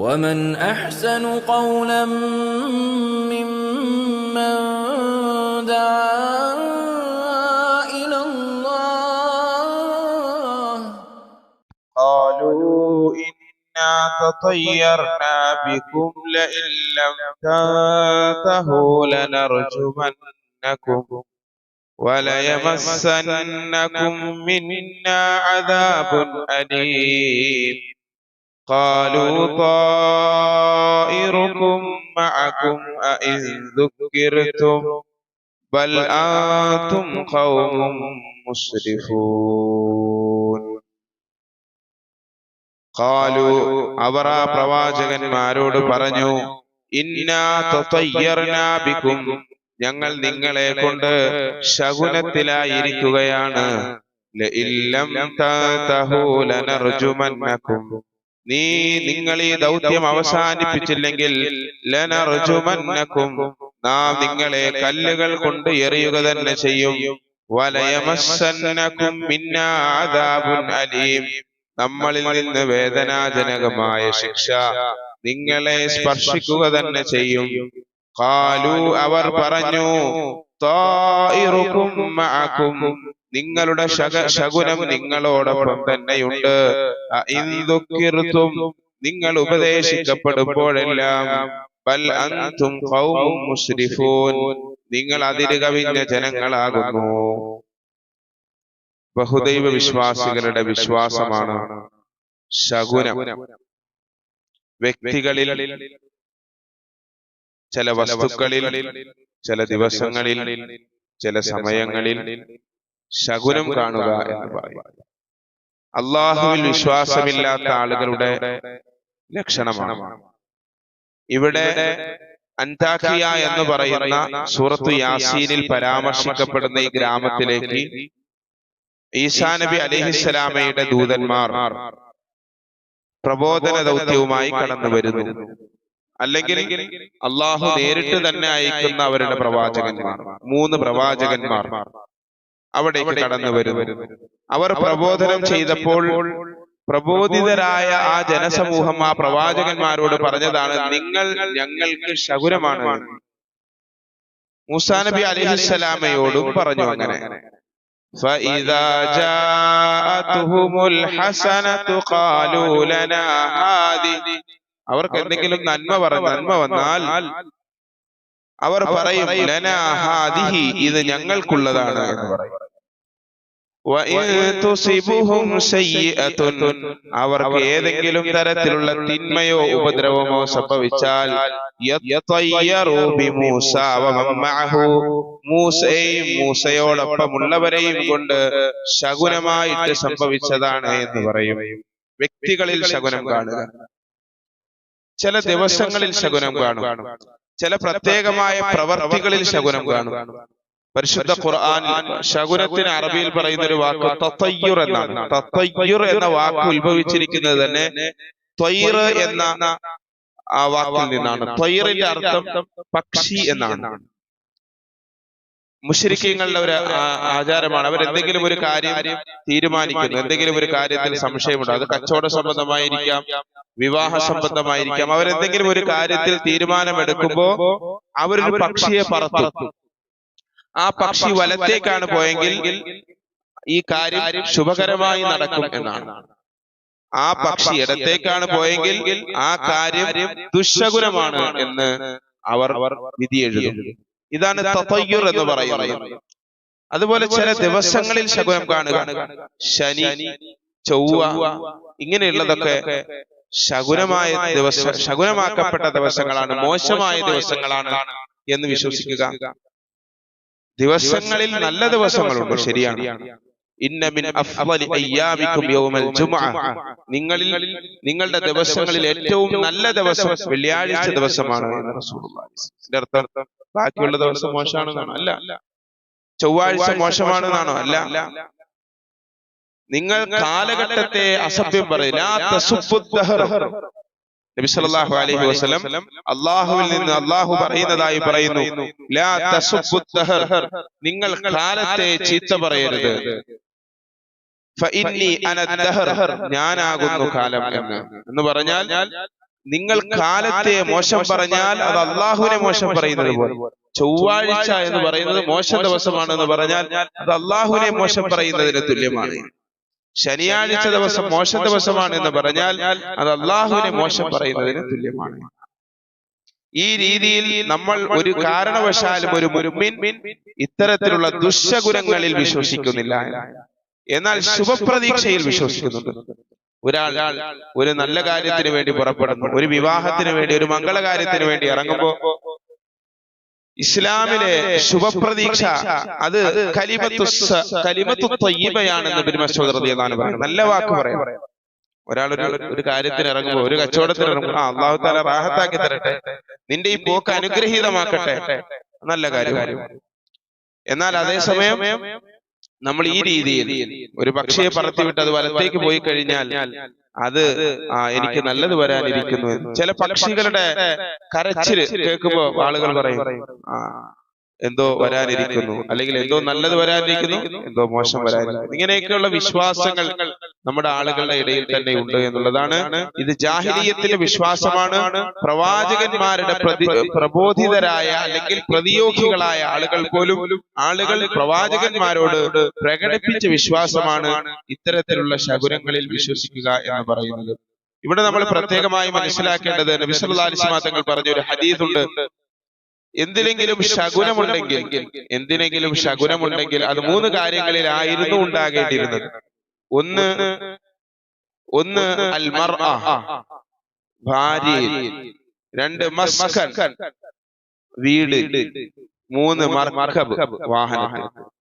ومن احسن قولا ممن دعا إلى الله قالوا إنا تطيرنا بكم لئن لم تنتهوا لنرجمنكم وليمسنكم منا عذاب أليم قالوا طائركم معكم أئن ذكرتم بل أنتم قوم مسرفون ഖാലു അവർ ആ പ്രവാചകന്മാരോട് പറഞ്ഞു ഇന്നാ തതയ്യർനാ ബിക്കും ഞങ്ങൾ നിങ്ങളെ കൊണ്ട് ശകുനത്തിലായിരിക്കുകയാണ് ലഇല്ലം തൻതഹൂ ലനർജുമന്നക്കും നീ നിങ്ങൾ ഈ ദൗത്യം അവസാനിപ്പിച്ചില്ലെങ്കിൽ ലനർജുമന്നക്കും നാം നിങ്ങളെ കല്ലുകൾ കൊണ്ട് എറിയുക തന്നെ ചെയ്യും. വലയമസന്നക്കും മിന്നാ ആദാബുൻ അലീം. നമ്മളിൽ നിന്ന് വേദനാജനകമായ ശിക്ഷ നിങ്ങളെ സ്പർശിക്കുക തന്നെ ചെയ്യും. കാലു അവർ പറഞ്ഞു നിങ്ങളുടെ ശക ശകുനം നിങ്ങളോടൊപ്പം തന്നെയുണ്ട്. ഇന്ദുക്കിർത്തും നിങ്ങൾ ഉപദേശിക്കപ്പെടുമ്പോഴെല്ലാം ബൽ അൻതും ഖൗമും മുസ്രിഫൂൻ. നിങ്ങൾ അതിര് കവിഞ്ഞ ജനങ്ങളാകുന്നു. ബഹുദൈവ വിശ്വാസികളുടെ വിശ്വാസമാണ് ശകുനം. വ്യക്തികളിൽ ചില വസ്തുക്കളിൽ ചില ദിവസങ്ങളിൽ ചില സമയങ്ങളിൽ ശകുനം കാണുക എന്ന് പറയും. അള്ളാഹുവിൽ വിശ്വാസമില്ലാത്ത ആളുകളുടെ ലക്ഷണമാണ്. ഇവിടെ അന്താഖിയ എന്ന് പറയുന്ന സൂറത്ത് യാസീനിൽ പരാമർശിക്കപ്പെടുന്ന ഈ ഗ്രാമത്തിലേക്ക് ഈസാ നബി അലിഹിസ്സലാമയുടെ ദൂതന്മാർ പ്രബോധന ദൗത്യവുമായി കടന്നു വരുന്നു. അല്ലെങ്കിൽ അള്ളാഹു നേരിട്ട് തന്നെ അയക്കുന്ന അവരുടെ പ്രവാചകന്മാർ. മൂന്ന് പ്രവാചകന്മാർ. അവിടേക്ക് കടന്നു വരുന്നു അവർ പ്രബോധനം ചെയ്തപ്പോൾ പ്രബോധിതരായ ആ ജനസമൂഹം ആ പ്രവാചകന്മാരോട് പറഞ്ഞതാണ് നിങ്ങൾ ഞങ്ങൾക്ക് ശകുരമാണ് മൂസാ നബി അലിഹിസ്സലാമയോടും പറഞ്ഞു അങ്ങനെ فإذا جاءتهم الحسنة قالوا لنا هذه അവർക്ക് എന്തെങ്കിലും നന്മ പറഞ്ഞ നന്മ വന്നാൽ അവർ പറയും ലനാ ഹാദിഹി ഇത് ഞങ്ങൾക്കുള്ളതാണ് എന്ന് പറയും وإن تصبهم سيئة അവർക്ക് ഏതെങ്കിലും തരത്തിലുള്ള തിന്മയോ ഉപദ്രവമോ സംഭവിച്ചാൽ മൂസയും മൂസയോടൊപ്പമുള്ളവരെയും കൊണ്ട് ശകുനമായിട്ട് സംഭവിച്ചതാണ് എന്ന് പറയും. വ്യക്തികളിൽ ശകുനം കാണുക. ചില ദിവസങ്ങളിൽ ശകുനം കാണും. ചില പ്രത്യേകമായ പ്രവർത്തികളിൽ ശകുനം കാണും. പരിശുദ്ധ ഖുർആൻ ശകുനത്തിന് അറബിയിൽ പറയുന്ന ഒരു വാക്ക് തത്തയ്യുർ എന്നാണ്. തത്തയ്യുർ എന്ന വാക്ക് ഉത്ഭവിച്ചിരിക്കുന്നത് തന്നെ ത്വയ്ർ എന്ന ആ വാക്കിൽ നിന്നാണ്. ത്വയ്റിന്റെ അർത്ഥം പക്ഷി എന്നാണ്. മുഷരിക്കങ്ങളുടെ ഒരു ആചാരമാണ്. അവർ എന്തെങ്കിലും ഒരു കാര്യം തീരുമാനിക്കുന്നു. എന്തെങ്കിലും ഒരു കാര്യത്തിൽ സംശയമുണ്ട്. അത് കച്ചവട സംബന്ധമായിരിക്കാം വിവാഹ സംബന്ധമായിരിക്കാം. അവരെന്തെങ്കിലും ഒരു കാര്യത്തിൽ തീരുമാനമെടുക്കുമ്പോ അവരൊരു പക്ഷിയെ പറത്തും. ആ പക്ഷി വലത്തേക്കാണ് പോയെങ്കിൽ ഈ കാര്യം ശുഭകരമായി നടക്കും എന്നാണ്. ആ പക്ഷി ഇടത്തേക്കാണ് പോയെങ്കിൽ ആ കാര്യം ദുശകുരമാണ് എന്ന് അവർ വിധി എഴുതും ഇതാണ് തത്തയ്യൂർ എന്ന് പറയുന്നത്. അതുപോലെ ചില ദിവസങ്ങളിൽ ശകുനം കാണുക. ശനി ചൊവ്വ ഇങ്ങനെയുള്ളതൊക്കെ ശകുനമായ ദിവസം ശകുനമാക്കപ്പെട്ട ദിവസങ്ങളാണ് മോശമായ ദിവസങ്ങളാണ് എന്ന് വിശ്വസിക്കുക. ദിവസങ്ങളിൽ നല്ല ദിവസങ്ങളുണ്ട്. ശരിയാണ്. നിങ്ങളിൽ നിങ്ങളുടെ ദിവസങ്ങളിൽ ഏറ്റവും നല്ല ദിവസം വെള്ളിയാഴ്ച ദിവസമാണ് അർത്ഥം ബാക്കിയുള്ള ദിവസം മോശമാണെന്നാണോ അല്ല. ചൊവ്വാഴ്ച മോശമാണെന്നാണോ അല്ല. നിങ്ങൾ കാലഘട്ടത്തെ അസഭ്യം പറയില്ല നബി സല്ലല്ലാഹു അലൈഹി വസല്ലം അള്ളാഹുവിൽ നിന്ന് അള്ളാഹു പറയുന്നതായി പറയുന്നു. നിങ്ങൾ കാലത്തെ ചീത്ത പറയരുത്. ഞാനാകുന്നു കാലം എന്ന്. എന്ന് പറഞ്ഞാൽ നിങ്ങൾ കാലത്തെ മോശം പറഞ്ഞാൽ അത് അള്ളാഹുവിനെ മോശം പറയുന്നത് പോലെ. ചൊവ്വാഴ്ച എന്ന് പറയുന്നത് മോശം ദിവസമാണെന്ന് പറഞ്ഞാൽ അത് അള്ളാഹുവിനെ മോശം പറയുന്നതിന് തുല്യമാണ്. ശനിയാഴ്ച ദിവസം മോശ ദിവസമാണ് എന്ന് പറഞ്ഞാൽ അത് അള്ളാഹുവിനെ മോശം പറയുന്നതിന് തുല്യമാണ്. ഈ രീതിയിൽ നമ്മൾ ഒരു കാരണവശാലും ഒരു മുരുമിൻ ഇത്തരത്തിലുള്ള ദുശകുരങ്ങളിൽ വിശ്വസിക്കുന്നില്ല. എന്നാൽ ശുഭപ്രതീക്ഷയിൽ വിശ്വസിക്കുന്നുണ്ട്. ഒരാൾ ഒരു നല്ല കാര്യത്തിന് വേണ്ടി പുറപ്പെടുന്നു. ഒരു വിവാഹത്തിന് വേണ്ടി ഒരു മംഗളകാര്യത്തിന് വേണ്ടി ഇറങ്ങുമ്പോ ഇസ്ലാമിലെ ശുഭപ്രതീക്ഷ അത് കലിമത്തു കലിമത്തു റളിയല്ലാഹു അൻഹു നല്ല വാക്ക് പറയാം. ഒരാൾ ഒരു ഒരു കാര്യത്തിന് ഇറങ്ങുമ്പോൾ ഒരു കച്ചവടത്തിന് ഇറങ്ങുമ്പോൾ ആ അള്ളാഹു താല റാഹത്താക്കി തരട്ടെ. നിന്റെ ഈ പോക്ക് അനുഗ്രഹീതമാക്കട്ടെ. നല്ല കാര്യം. എന്നാൽ അതേസമയം നമ്മൾ ഈ രീതിയിൽ ഒരു പക്ഷിയെ പറത്തിവിട്ട് അത് വലത്തേക്ക് പോയി കഴിഞ്ഞാൽ അത് ആ എനിക്ക് നല്ലത് വരാനിരിക്കുന്നു. ചില പക്ഷികളുടെ കരച്ചിൽ കേൾക്കുമ്പോ ആളുകൾ പറയും ആ എന്തോ വരാനിരിക്കുന്നു. അല്ലെങ്കിൽ എന്തോ നല്ലത് വരാനിരിക്കുന്നു. എന്തോ മോശം വരാനിരിക്കുന്നു. ഇങ്ങനെയൊക്കെയുള്ള വിശ്വാസങ്ങൾ നമ്മുടെ ആളുകളുടെ ഇടയിൽ തന്നെ ഉണ്ട് എന്നുള്ളതാണ്. ഇത് ജാഹിലീയത്തിലെ വിശ്വാസമാണ്. പ്രവാചകന്മാരുടെ പ്രതി പ്രബോധിതരായ അല്ലെങ്കിൽ പ്രതിയോഗികളായ ആളുകൾ പോലും ആളുകൾ പ്രവാചകന്മാരോട് പ്രകടിപ്പിച്ച വിശ്വാസമാണ് ഇത്തരത്തിലുള്ള ശകുരങ്ങളിൽ വിശ്വസിക്കുക എന്ന് പറയുന്നത്. ഇവിടെ നമ്മൾ പ്രത്യേകമായി മനസ്സിലാക്കേണ്ടത് നബി സല്ലല്ലാഹു അലൈഹി തങ്ങൾ പറഞ്ഞ ഒരു ഹദീസ് ഉണ്ട് എന്തിനെങ്കിലും ശകുനമുണ്ടെങ്കിൽ എന്തിനെങ്കിലും ശകുനമുണ്ടെങ്കിൽ അത് മൂന്ന് കാര്യങ്ങളിലായിരുന്നു ഉണ്ടാകേണ്ടിയിരുന്നത്. ഒന്ന് ഒന്ന് അൽ മർഅ ഭാര്യ രണ്ട് മസ്കൻ. വീട്. മൂന്ന് മർക്കബ് വാഹനം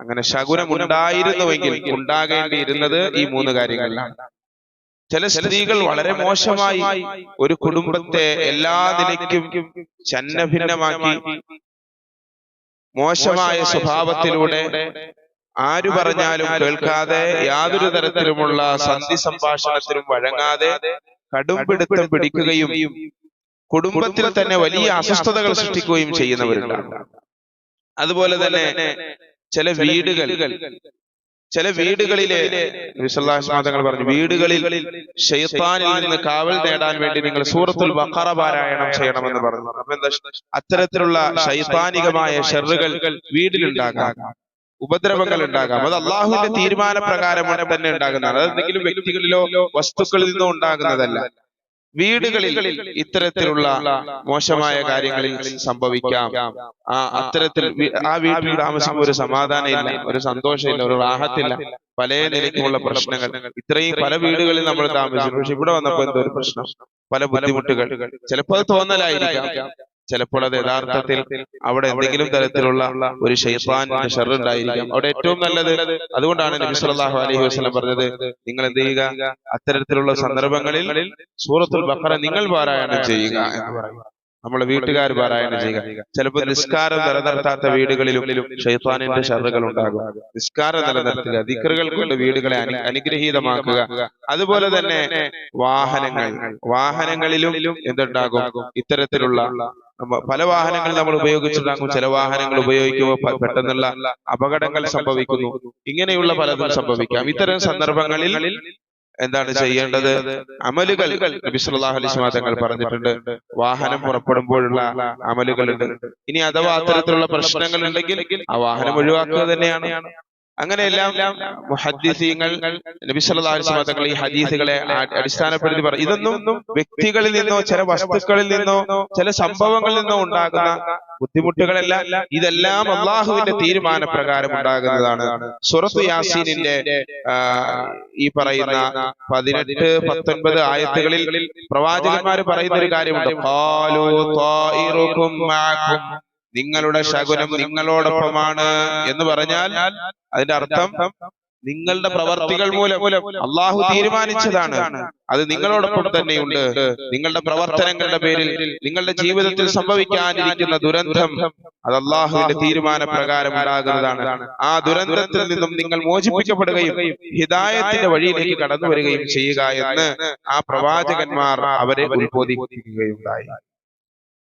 അങ്ങനെ ശകുനം ഉണ്ടായിരുന്നുവെങ്കിൽ ഉണ്ടാകേണ്ടിയിരുന്നത് ഈ മൂന്ന് കാര്യങ്ങളിലാണ് ചില സ്ത്രീകൾ വളരെ മോശമായി ഒരു കുടുംബത്തെ എല്ലാ നിലയ്ക്കും ഛന്നഭിന്നമാക്കി മോശമായ സ്വഭാവത്തിലൂടെ ആരു പറഞ്ഞാലും കേൾക്കാതെ യാതൊരു തരത്തിലുമുള്ള സന്ധി സംഭാഷണത്തിനും വഴങ്ങാതെ കടുംപിടുത്തം പിടിക്കുകയും കുടുംബത്തിൽ തന്നെ വലിയ അസ്വസ്ഥതകൾ സൃഷ്ടിക്കുകയും ചെയ്യുന്നവരുണ്ടാണ് അതുപോലെ തന്നെ ചില വീടുകൾ ചില വീടുകളിലെ വിശ്വലാസ്മാതങ്ങൾ പറഞ്ഞു വീടുകളിൽ ഷെയ്ത്താനിൽ നിന്ന് കാവൽ നേടാൻ വേണ്ടി നിങ്ങൾ സൂറത്തുൽ ബഖറ പാരായണം ചെയ്യണമെന്ന് പറഞ്ഞു അപ്പൊ എന്താ അത്തരത്തിലുള്ള ശൈത്താനികമായ ഷെറുകൾ വീട്ടിലുണ്ടാകാം. ഉപദ്രവങ്ങൾ ഉണ്ടാകാം. അത് അള്ളാഹുവിന്റെ തീരുമാനപ്രകാരം തന്നെ ഉണ്ടാകുന്നതാണ് അത് എന്തെങ്കിലും വ്യക്തികളിലോ വസ്തുക്കളിൽ നിന്നോ ഉണ്ടാകുന്നതല്ല. വീടുകളിൽ ഇത്തരത്തിലുള്ള മോശമായ കാര്യങ്ങളിൽ സംഭവിക്കാം. ആ അത്തരത്തിൽ ആ വീട്ടിൽ താമസിക്കുമ്പോൾ ഒരു സമാധാനം ഇല്ല ഒരു സന്തോഷമില്ല ഒരു റാഹത്തില്ല. പല നിലയ്ക്കുമുള്ള പ്രശ്നങ്ങൾ. ഇത്രയും പല വീടുകളിൽ നമ്മൾ താമസിച്ചു. പക്ഷെ ഇവിടെ വന്നപ്പോ എന്തോ ഒരു പ്രശ്നം? പല ബുദ്ധിമുട്ടുകൾ. ചിലപ്പോൾ അത് തോന്നലായിരിക്കാം. ചിലപ്പോൾ അത് യഥാർത്ഥത്തിൽ അവിടെ എന്തെങ്കിലും തരത്തിലുള്ള ഒരു ഷെയ്ത്താനിന്റെ ഷെറുണ്ടായിരിക്കാം അവിടെ ഏറ്റവും നല്ലത് അതുകൊണ്ടാണ് നബി സല്ലല്ലാഹു അലൈഹി വസല്ലം പറഞ്ഞത് നിങ്ങൾ എന്ത് ചെയ്യുക? അത്തരത്തിലുള്ള സന്ദർഭങ്ങളിൽ സൂറത്തുൽ ബഖറ നിങ്ങൾ പാരായണം ചെയ്യുക എന്ന് പറയും. നമ്മളെ വീട്ടുകാർ പാരായണം ചെയ്യുക. ചിലപ്പോൾ നിസ്കാരം നിലനിർത്താത്ത വീടുകളിലും ഷെയ്ത്താനിന്റെ ഷറുകൾ ഉണ്ടാകും. നിസ്കാരം നിലനിർത്തുക ദിക്കറുകൾ കൊണ്ട് വീടുകളെ അനു- അനുഗ്രഹീതമാക്കുക. അതുപോലെ തന്നെ വാഹനങ്ങൾ. വാഹനങ്ങളിലും എന്തുണ്ടാകും? ഇത്തരത്തിലുള്ള പല വാഹനങ്ങൾ നമ്മൾ ഉപയോഗിച്ചിട്ടുണ്ടാകും. ചില വാഹനങ്ങൾ ഉപയോഗിക്കുമ്പോൾ പെട്ടെന്നുള്ള അപകടങ്ങൾ സംഭവിക്കുന്നു. ഇങ്ങനെയുള്ള പലതും സംഭവിക്കാം. ഇത്തരം സന്ദർഭങ്ങളിൽ എന്താണ് ചെയ്യേണ്ടത്? അമലുകൾ നബി സല്ലല്ലാഹു അലൈഹി തങ്ങൾ പറഞ്ഞിട്ടുണ്ട്. വാഹനം പുറപ്പെടുമ്പോഴുള്ള അമലുകളുണ്ട്. ഇനി അഥവാ അത്തരത്തിലുള്ള പ്രശ്നങ്ങൾ ഉണ്ടെങ്കിൽ ആ വാഹനം ഒഴിവാക്കുക തന്നെയാണ്. അങ്ങനെയെല്ലാം മുഹദ്ദിസീങ്ങൾ നബി സല്ലല്ലാഹു അലൈഹി ഈ ഹദീസുകളെ അടിസ്ഥാനപ്പെടുത്തി പറഞ്ഞു ഇതൊന്നും വ്യക്തികളിൽ നിന്നോ ചില വസ്തുക്കളിൽ നിന്നോ ചില സംഭവങ്ങളിൽ നിന്നോ ഉണ്ടാകുന്ന ബുദ്ധിമുട്ടുകളല്ല ഇതെല്ലാം അള്ളാഹുവിന്റെ തീരുമാനപ്രകാരം ഉണ്ടാകുന്നതാണ് സുറത്ത് യാസീനിന്റെ ഈ പറയുന്ന പതിനെട്ട് പത്തൊൻപത് ആയത്തുകളിൽ പ്രവാചകന്മാർ പറയുന്ന ഒരു കാര്യമുണ്ട്. നിങ്ങളുടെ ശകുനം നിങ്ങളോടൊപ്പമാണ് എന്ന് പറഞ്ഞാൽ അതിന്റെ അർത്ഥം നിങ്ങളുടെ പ്രവർത്തികൾ മൂലം അള്ളാഹു തീരുമാനിച്ചതാണ്. അത് നിങ്ങളോടൊപ്പം തന്നെയുണ്ട്. നിങ്ങളുടെ പ്രവർത്തനങ്ങളുടെ പേരിൽ നിങ്ങളുടെ ജീവിതത്തിൽ സംഭവിക്കാനിരിക്കുന്ന ദുരന്തം അത് അള്ളാഹുവിന്റെ തീരുമാന പ്രകാരം ഉണ്ടാകുന്നതാണ്. ആ ദുരന്തത്തിൽ നിന്നും നിങ്ങൾ മോചിപ്പിക്കപ്പെടുകയും ഹിതായത്തിന്റെ വഴിയിലേക്ക് കടന്നു വരികയും ചെയ്യുക എന്ന് ആ പ്രവാചകന്മാർ അവരെ ഉത്ബോധിപ്പിക്കുകയുണ്ടായി.